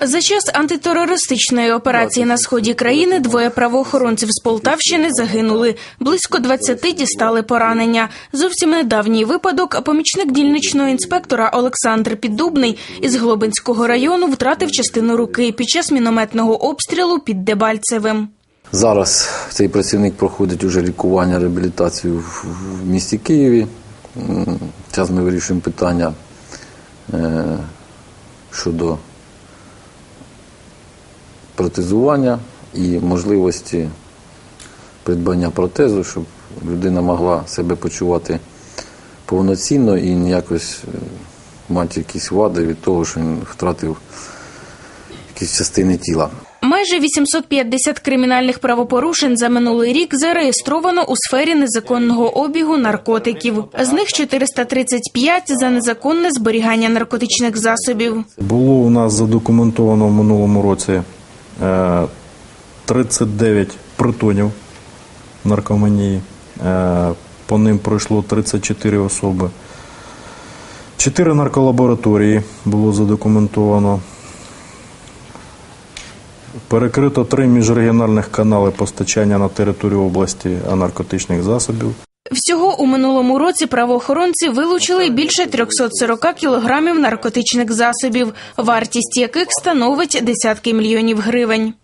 За час антитерористичної операції на сході країни двоє правоохоронців з Полтавщини загинули. Близько 20 дістали поранення. Зовсім недавній випадок. Помічник дільничного інспектора Олександр Піддубний із Глобинського району втратив частину руки під час мінометного обстрілу під Дебальцевим. Зараз цей працівник проходить уже лікування, реабілітацію в місті Києві. Зараз ми вирішуємо питання е, щодо протезування і можливості придбання протезу, щоб людина могла себе почувати повноцінно і не якось мати якісь вади від того, що він втратив якісь частини тіла. Майже 850 кримінальних правопорушень за минулий рік зареєстровано у сфері незаконного обігу наркотиків. З них 435 за незаконне зберігання наркотичних засобів. Було у нас задокументовано в минулому році е, 39 притонів наркоманії. Е, По ним пройшло 34 особи. Чотири нарколабораторії було задокументовано. Перекрито три міжрегіональних канали постачання на територію області наркотичних засобів. Всього у минулому році правоохоронці вилучили більше 340 кілограмів наркотичних засобів, вартість яких становить десятки мільйонів гривень.